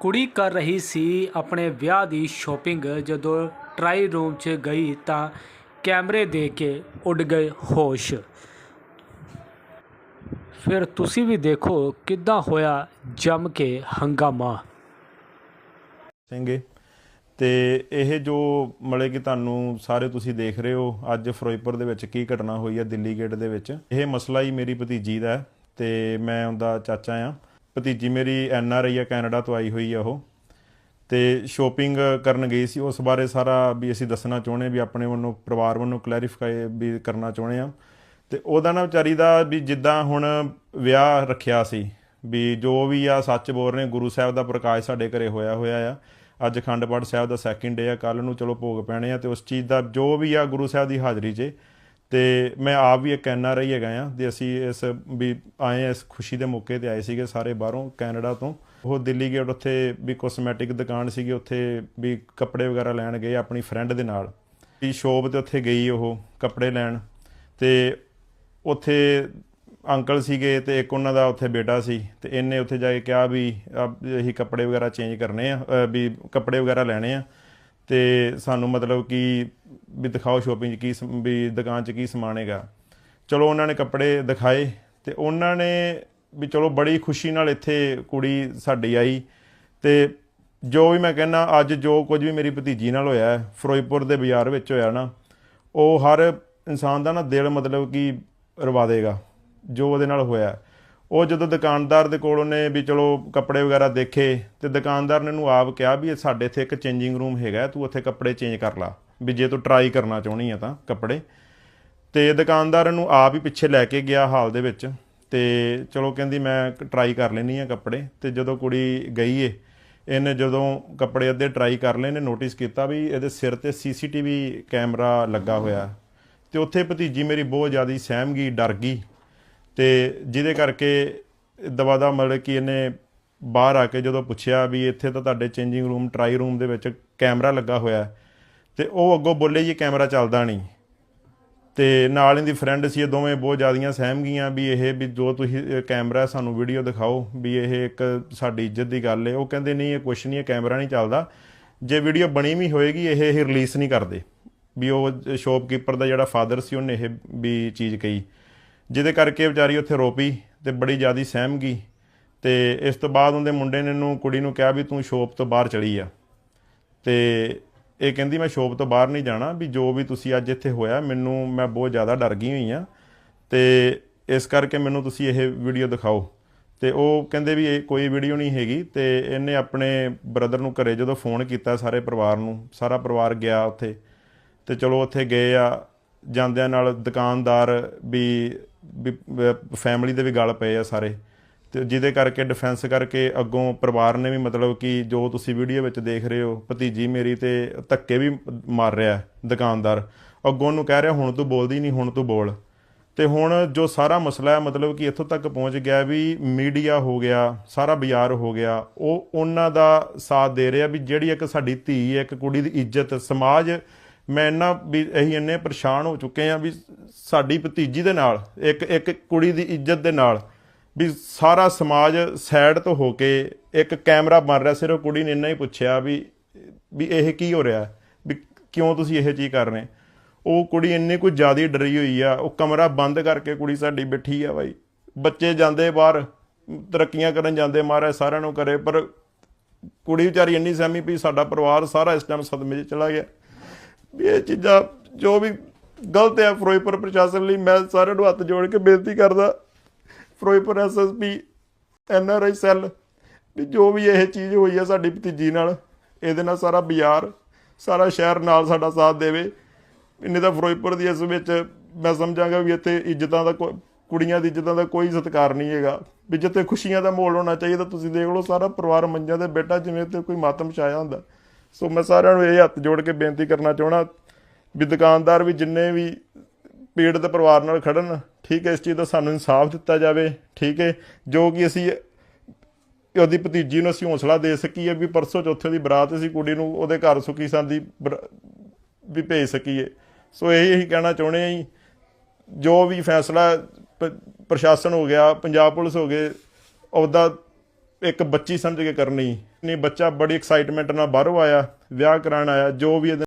ਕੁੜੀ ਕਰ ਰਹੀ ਸੀ ਆਪਣੇ ਵਿਆਹ ਦੀ ਸ਼ੋਪਿੰਗ। ਜਦੋਂ ਟਰਾਈ ਰੂਮ 'ਚ ਗਈ ਤਾਂ ਕੈਮਰੇ ਦੇ ਕੇ ਉੱਡ ਗਏ ਹੋਸ਼। ਫਿਰ ਤੁਸੀਂ ਵੀ ਦੇਖੋ ਕਿੱਦਾਂ ਹੋਇਆ ਜੰਮ ਕੇ ਹੰਗਾਮਾ। ਸਿੰਘੇ ਤੇ ਇਹ ਜੋ ਮਲੇ ਕਿ ਤੁਹਾਨੂੰ ਸਾਰੇ ਤੁਸੀਂ ਦੇਖ ਰਹੇ ਹੋ, ਅੱਜ ਫਿਰੋਜ਼ਪੁਰ ਦੇ ਵਿੱਚ ਕੀ ਘਟਨਾ ਹੋਈ ਹੈ, ਦਿੱਲੀ ਗੇਟ ਦੇ ਵਿੱਚ। ਇਹ ਮਸਲਾ ਹੀ ਮੇਰੀ ਭਤੀਜੀ ਦਾ ਹੈ ਤੇ ਮੈਂ ਉਹਦਾ ਚਾਚਾ ਆ ਭਤੀਜੀ ਮੇਰੀ ਐਨ ਆਰ ਆਈ ਆ, ਕੈਨੇਡਾ ਤੋਂ ਆਈ ਹੋਈ ਆ ਉਹ। ਤੇ ਸ਼ੋਪਿੰਗ ਕਰਨ ਗਈ ਸੀ। ਉਸ ਬਾਰੇ ਸਾਰਾ ਵੀ ਅਸੀਂ ਦੱਸਣਾ ਚਾਹੁੰਦੇ ਵੀ ਆਪਣੇ ਵੱਲੋਂ, ਪਰਿਵਾਰ ਵੱਲੋਂ ਕਲੈਰੀਫਾਈ ਵੀ ਕਰਨਾ ਚਾਹੁੰਦੇ ਆ ਤੇ ਉਹਦਾ ਨਾ ਵਿਚਾਰੀ ਦਾ ਵੀ ਜਿੱਦਾਂ ਹੁਣ ਵਿਆਹ ਰੱਖਿਆ ਸੀ, ਵੀ ਜੋ ਵੀ ਆ ਸੱਚ ਬੋਲ ਰਹੇ ਗੁਰੂ ਸਾਹਿਬ ਦਾ ਪ੍ਰਕਾਸ਼ ਸਾਡੇ ਘਰੇ ਹੋਇਆ ਹੋਇਆ ਆ। ਅੱਜ ਅਖੰਡ ਪਾਠ ਸਾਹਿਬ ਦਾ ਸੈਕਿੰਡ ਡੇ ਆ ਕੱਲ ਨੂੰ ਚਲੋ ਭੋਗ ਪੈਣੇ ਆ। ਤੇ ਉਸ ਚੀਜ਼ ਦਾ ਜੋ ਵੀ ਆ ਗੁਰੂ ਸਾਹਿਬ ਦੀ ਹਾਜ਼ਰੀ 'ਚ ਤੇ ਮੈਂ ਆਪ ਵੀ ਇੱਕ ਐਨ ਆਰ ਹੈਗਾ ਆ ਤੇ ਅਸੀਂ ਇਸ ਵੀ ਆਏ ਇਸ ਖੁਸ਼ੀ ਦੇ ਮੌਕੇ ਤੇ ਆਏ ਸੀਗੇ ਸਾਰੇ ਬਾਹਰੋਂ ਕੈਨੇਡਾ ਤੋਂ। ਉਹ ਦਿੱਲੀ ਗੇਟ ਉੱਥੇ ਵੀ ਕੋਸਮੈਟਿਕ ਦੁਕਾਨ ਸੀਗੀ, ਉੱਥੇ ਵੀ ਕੱਪੜੇ ਵਗੈਰਾ ਲੈਣ ਗਏ ਆਪਣੀ ਫਰੈਂਡ ਦੇ ਨਾਲ। ਵੀ ਸ਼ੋਪ ਤੇ ਉੱਥੇ ਗਈ ਉਹ ਕੱਪੜੇ ਲੈਣ ਤੇ ਉੱਥੇ ਅੰਕਲ ਸੀਗੇ ਤੇ ਇੱਕ ਉਹਨਾਂ ਦਾ ਉੱਥੇ ਬੇਟਾ ਸੀ ਤੇ ਇਹਨੇ ਉੱਥੇ ਜਾ ਕੇ ਕਿਹਾ ਵੀ ਆਹ ਇਹੀ ਕੱਪੜੇ ਵਗੈਰਾ ਚੇਂਜ ਕਰਨੇ ਆ ਵੀ ਕੱਪੜੇ ਵਗੈਰਾ ਲੈਣੇ ਆ। ਤੇ ਸਾਨੂੰ ਮਤਲਬ ਕਿ ਵੀ ਦਿਖਾਓ ਸ਼ੋਪਿੰਗ 'ਚ ਕੀ ਸਮ- ਵੀ ਦੁਕਾਨ 'ਚ ਕੀ ਸਮਾਨ ਹੈਗਾ। ਚਲੋ ਉਹਨਾਂ ਨੇ ਕੱਪੜੇ ਦਿਖਾਏ ਤੇ ਉਹਨਾਂ ਨੇ ਵੀ ਚਲੋ ਬੜੀ ਖੁਸ਼ੀ ਨਾਲ ਇੱਥੇ ਕੁੜੀ ਸਾਡੀ ਆਈ ਤੇ ਜੋ ਵੀ ਮੈਂ ਕਹਿੰਦਾ, ਅੱਜ ਜੋ ਕੁਝ ਵੀ ਮੇਰੀ ਭਤੀਜੀ ਨਾਲ ਹੋਇਆ, ਫਿਰੋਜ਼ਪੁਰ ਦੇ ਬਾਜ਼ਾਰ ਵਿੱਚ ਹੋਇਆ ਨਾ, ਉਹ ਹਰ ਇਨਸਾਨ ਦਾ ਨਾ ਦਿਲ ਮਤਲਬ ਕਿ ਰਵਾ ਦੇਗਾ, ਜੋ ਉਹਦੇ ਨਾਲ ਹੋਇਆ। ਉਹ ਜਦੋਂ ਦੁਕਾਨਦਾਰ ਦੇ ਕੋਲ ਉਹਨੇ ਵੀ ਚਲੋ ਕੱਪੜੇ ਵਗੈਰਾ ਦੇਖੇ ਤੇ ਦੁਕਾਨਦਾਰ ਨੇ ਉਹਨੂੰ ਆਪ ਕਿਹਾ ਵੀ ਇਹ ਸਾਡੇ ਇੱਥੇ ਇੱਕ ਚੇਂਜਿੰਗ ਰੂਮ ਹੈਗਾ, ਤੂੰ ਉੱਥੇ ਕੱਪੜੇ ਚੇਂਜ ਕਰ ਲਾ। ਵੀ ਜੇ ਤੂੰ ਟਰਾਈ ਕਰਨਾ ਚਾਹੁੰਦੀ ਆ ਤਾਂ ਕੱਪੜੇ। ਤੇ ਦੁਕਾਨਦਾਰ ਨੂੰ ਆਪ ਹੀ ਪਿੱਛੇ ਲੈ ਕੇ ਗਿਆ ਹਾਲ ਦੇ ਵਿੱਚ ਤੇ ਚਲੋ ਕਹਿੰਦੀ ਮੈਂ ਟਰਾਈ ਕਰ ਲੈਣੀ ਆ ਕੱਪੜੇ। ਤੇ ਜਦੋਂ ਕੁੜੀ ਗਈ ਏ, ਇਹਨੇ ਜਦੋਂ ਕੱਪੜੇ ਅੱਧੇ ਟਰਾਈ ਕਰ ਲਏ ਨੇ ਨੋਟਿਸ ਕੀਤਾ ਵੀ ਇਹਦੇ ਸਿਰ ਤੇ ਸੀਸੀਟੀਵੀ ਕੈਮਰਾ ਲੱਗਾ ਹੋਇਆ। ਤੇ ਉੱਥੇ ਭਤੀਜੀ ਮੇਰੀ ਬਹੁਤ ਜ਼ਿਆਦਾ ਸਹਿਮ ਗਈ ਡਰ ਗਈ। ਤੇ ਜਿਹਦੇ ਕਰਕੇ ਦਵਾਦਾ ਮਤਲਬ ਕਿ ਇਹਨੇ ਬਾਹਰ ਆ ਕੇ ਜਦੋਂ ਪੁੱਛਿਆ ਵੀ ਇੱਥੇ ਤਾਂ ਤੁਹਾਡੇ ਚੇਂਜਿੰਗ ਰੂਮ ਟਰਾਈ ਰੂਮ ਦੇ ਵਿੱਚ ਕੈਮਰਾ ਲੱਗਾ ਹੋਇਆ ਹੈ। ਤੇ ਉਹ ਅੱਗੋਂ ਬੋਲੇ ਜੀ ਕੈਮਰਾ ਚੱਲਦਾ ਨਹੀਂ। ਤੇ ਨਾਲ ਇਹਦੀ ਫਰੈਂਡ ਸੀ, ਇਹ ਦੋਵੇਂ ਬਹੁਤ ਜ਼ਿਆਦੀਆਂ ਸਹਿਮ ਗਈਆਂ ਵੀ ਇਹ ਵੀ ਜੋ ਤੁਸੀਂ ਕੈਮਰਾ ਸਾਨੂੰ ਵੀਡੀਓ ਦਿਖਾਓ ਵੀ ਇਹ ਇੱਕ ਸਾਡੀ ਇੱਜ਼ਤ ਦੀ ਗੱਲ ਹੈ। ਉਹ ਕਹਿੰਦੇ ਨਹੀਂ, ਇਹ ਕੁਛ ਨਹੀਂ, ਇਹ ਕੈਮਰਾ ਨਹੀਂ ਚੱਲਦਾ। ਜੇ ਵੀਡੀਓ ਬਣੀ ਵੀ ਹੋਏਗੀ, ਇਹ ਇਹ ਰਿਲੀਜ਼ ਨਹੀਂ ਕਰਦੇ। ਵੀ ਉਹ ਸ਼ੋਪਕੀਪਰ ਦਾ ਜਿਹੜਾ ਫਾਦਰ ਸੀ, ਉਹਨੇ ਇਹ ਵੀ ਚੀਜ਼ ਕਹੀ। ਜਿਹਦੇ ਕਰਕੇ ਵਿਚਾਰੀ ਉੱਥੇ ਰੋਪੀ ਤੇ ਬੜੀ ਜ਼ਿਆਦੀ ਸਹਿਮ ਗਈ ਤੇ ਇਸ ਤੋਂ ਬਾਅਦ ਉਹਦੇ ਮੁੰਡੇ ਨੇ ਨੂੰ ਕੁੜੀ ਨੂੰ ਕਿਹਾ ਵੀ ਤੂੰ ਸ਼ੋਪ ਤੋਂ ਬਾਹਰ ਚਲੀ ਆ। ਤੇ ਇਹ ਕਹਿੰਦੀ ਮੈਂ ਸ਼ੋਪ ਤੋਂ ਬਾਹਰ ਨਹੀਂ ਜਾਣਾ ਵੀ ਜੋ ਵੀ ਤੁਸੀਂ ਅੱਜ ਇੱਥੇ ਹੋਇਆ ਮੈਨੂੰ ਮੈਂ ਬਹੁਤ ਜ਼ਿਆਦਾ ਡਰ ਗਈ ਹੋਈ ਆ। ਤੇ ਇਸ ਕਰਕੇ ਮੈਨੂੰ ਤੁਸੀਂ ਇਹ ਵੀਡੀਓ ਦਿਖਾਓ। ਤੇ ਉਹ ਕਹਿੰਦੇ ਵੀ ਇਹ ਕੋਈ ਵੀਡੀਓ ਨਹੀਂ ਹੈਗੀ ਤੇ ਇਹਨੇ ਆਪਣੇ ਬ੍ਰਦਰ ਨੂੰ ਘਰੇ ਜਦੋਂ ਫੋਨ ਕੀਤਾ ਸਾਰੇ ਪਰਿਵਾਰ ਨੂੰ, ਸਾਰਾ ਪਰਿਵਾਰ ਗਿਆ ਉੱਥੇ। ਤੇ ਚਲੋ ਉੱਥੇ ਗਏ ਆ, ਜਾਂਦਿਆਂ ਨਾਲ ਦੁਕਾਨਦਾਰ ਵੀ ਫੈਮਿਲੀ ਦੇ ਵੀ ਗਲ ਪਏ ਆ ਸਾਰੇ। ਤੇ ਜਿਹਦੇ ਕਰਕੇ ਡਿਫੈਂਸ ਕਰਕੇ ਅੱਗੋਂ ਪਰਿਵਾਰ ਨੇ ਵੀ ਮਤਲਬ ਕਿ ਜੋ ਤੁਸੀਂ ਵੀਡੀਓ ਵਿੱਚ ਦੇਖ ਰਹੇ ਹੋ, ਭਤੀਜੀ ਮੇਰੀ ਤੇ ਧੱਕੇ ਵੀ ਮਾਰ ਰਿਹਾ ਦੁਕਾਨਦਾਰ। ਅੱਗੋਂ ਨੂੰ ਕਹਿ ਰਿਹਾ, ਹੁਣ ਤੂੰ ਬੋਲਦੀ ਨਹੀਂ, ਹੁਣ ਤੂੰ ਬੋਲ। ਤੇ ਹੁਣ ਜੋ ਸਾਰਾ ਮਸਲਾ ਹੈ, ਮਤਲਬ ਕਿ ਇੱਥੋਂ ਤੱਕ ਪਹੁੰਚ ਗਿਆ ਵੀ ਮੀਡੀਆ ਹੋ ਗਿਆ, ਸਾਰਾ ਬਾਜ਼ਾਰ ਹੋ ਗਿਆ, ਉਹ ਉਹਨਾਂ ਦਾ ਸਾਥ ਦੇ ਰਿਹਾ ਵੀ ਜਿਹੜੀ ਇੱਕ ਸਾਡੀ ਧੀ ਇੱਕ ਕੁੜੀ ਦੀ ਇੱਜ਼ਤ, ਸਮਾਜ ਮੈਂ ਇੰਨਾ ਵੀ ਅਸੀਂ ਇੰਨੇ ਪਰੇਸ਼ਾਨ ਹੋ ਚੁੱਕੇ ਆ ਵੀ ਸਾਡੀ ਭਤੀਜੀ ਦੇ ਨਾਲ, ਇੱਕ ਇੱਕ ਕੁੜੀ ਦੀ ਇੱਜ਼ਤ ਦੇ ਨਾਲ ਵੀ ਸਾਰਾ ਸਮਾਜ ਸਾਈਡ ਤੋਂ ਹੋ ਕੇ ਇੱਕ ਕੈਮਰਾ ਬਣ ਰਿਹਾ, ਸਿਰਫ ਕੁੜੀ ਨੇ ਇੰਨਾ ਹੀ ਪੁੱਛਿਆ ਵੀ ਵੀ ਇਹ ਕੀ ਹੋ ਰਿਹਾ, ਵੀ ਕਿਉਂ ਤੁਸੀਂ ਇਹ ਚੀਜ਼ ਕਰ ਰਹੇ? ਉਹ ਕੁੜੀ ਇੰਨੀ ਕੁ ਜ਼ਿਆਦਾ ਡਰੀ ਹੋਈ ਆ, ਉਹ ਕਮਰਾ ਬੰਦ ਕਰਕੇ ਕੁੜੀ ਸਾਡੀ ਬੈਠੀ ਆ ਬਾਈ। ਬੱਚੇ ਜਾਂਦੇ ਬਾਹਰ, ਤਰੱਕੀਆਂ ਕਰਨ ਜਾਂਦੇ ਮਹਾਰਾਜ ਸਾਰਿਆਂ ਨੂੰ ਕਰੇ, ਪਰ ਕੁੜੀ ਵਿਚਾਰੀ ਇੰਨੀ ਸਹਿਮੀ ਵੀ ਸਾਡਾ ਪਰਿਵਾਰ ਸਾਰਾ ਇਸ ਟਾਈਮ ਸਦਮੇ 'ਚ ਚਲਾ ਗਿਆ। ਵੀ ਇਹ ਚੀਜ਼ਾਂ ਜੋ ਵੀ ਗਲਤ ਹੈ ਫਿਰੋਜ਼ਪੁਰ ਪ੍ਰਸ਼ਾਸਨ ਲਈ, ਮੈਂ ਸਾਰਿਆਂ ਨੂੰ ਹੱਥ ਜੋੜ ਕੇ ਬੇਨਤੀ ਕਰਦਾ, ਫਿਰੋਜ਼ਪੁਰ ਐਸਐਸਪੀ ਐਨਆਰਆਈ ਸੈੱਲ, ਵੀ ਜੋ ਵੀ ਇਹ ਚੀਜ਼ ਹੋਈ ਹੈ ਸਾਡੀ ਭਤੀਜੀ ਨਾਲ, ਇਹਦੇ ਨਾਲ ਸਾਰਾ ਬਾਜ਼ਾਰ, ਸਾਰਾ ਸ਼ਹਿਰ ਨਾਲ ਸਾਡਾ ਸਾਥ ਦੇਵੇ। ਇੰਨੇ ਤਾਂ ਫਿਰੋਜ਼ਪੁਰ ਦੀ ਇਸ ਵਿੱਚ ਮੈਂ ਸਮਝਾਂਗਾ ਵੀ ਇੱਥੇ ਇੱਜ਼ਤਾਂ ਦਾ ਕੋ- ਕੁੜੀਆਂ ਦੀ ਇੱਜ਼ਤਾਂ ਦਾ ਕੋਈ ਸਤਿਕਾਰ ਨਹੀਂ ਹੈਗਾ। ਵੀ ਜਿੱਥੇ ਖੁਸ਼ੀਆਂ ਦਾ ਮਾਹੌਲ ਹੋਣਾ ਚਾਹੀਦਾ, ਤੁਸੀਂ ਦੇਖ ਲਓ ਸਾਰਾ ਪਰਿਵਾਰ ਮੰਜਿਆਂ ਤੇ ਬੇਟਾ ਜਿਵੇਂ ਤੇ ਕੋਈ ਮਾਤਮ ਛਾਇਆ ਹੁੰਦਾ। ਸੋ ਮੈਂ ਸਾਰਿਆਂ ਨੂੰ ਇਹ ਹੱਥ ਜੋੜ ਕੇ ਬੇਨਤੀ ਕਰਨਾ ਚਾਹਣਾ ਵੀ ਦੁਕਾਨਦਾਰ ਵੀ ਜਿੰਨੇ ਵੀ ਪੀੜਤ ਪਰਿਵਾਰ ਨਾਲ ਖੜਨ, ਠੀਕ ਹੈ, ਇਸ ਚੀਜ਼ ਦਾ ਸਾਨੂੰ ਇਨਸਾਫ ਦਿੱਤਾ ਜਾਵੇ, ਠੀਕ ਹੈ, ਜੋ ਕਿ ਅਸੀਂ ਉਹਦੀ ਭਤੀਜੀ ਨੂੰ ਅਸੀਂ ਹੌਸਲਾ ਦੇ ਸਕੀਏ ਵੀ ਪਰਸੋਂ ਚੌਥੇ ਦੀ ਬਰਾਤ ਸੀ ਕੁੜੀ ਨੂੰ ਉਹਦੇ ਘਰ ਸੁਖੀ ਸੰਦੀ ਬਰ- ਵੀ ਭੇਜ ਸਕੀਏ। ਸੋ ਇਹ ਹੀ ਕਹਿਣਾ ਚਾਹੁੰਦੇ ਹਾਂ ਜੀ, ਜੋ ਵੀ ਫੈਸਲਾ ਪ- ਪ੍ਰਸ਼ਾਸਨ ਹੋ ਗਿਆ, ਪੰਜਾਬ ਪੁਲਿਸ ਹੋ ਗਏ, ਉਹਦਾ ਇੱਕ ਬੱਚੀ ਸਮਝ ਕੇ ਕਰਨੀ। ਨਹੀਂ, ਬੱਚਾ ਬੜੀ ਐਕਸਾਈਟਮੈਂਟ ਨਾਲ ਬਾਹਰੋਂ ਆਇਆ, ਵਿਆਹ ਕਰਾਉਣ ਆਇਆ, ਜੋ ਵੀ ਇਹਦੇ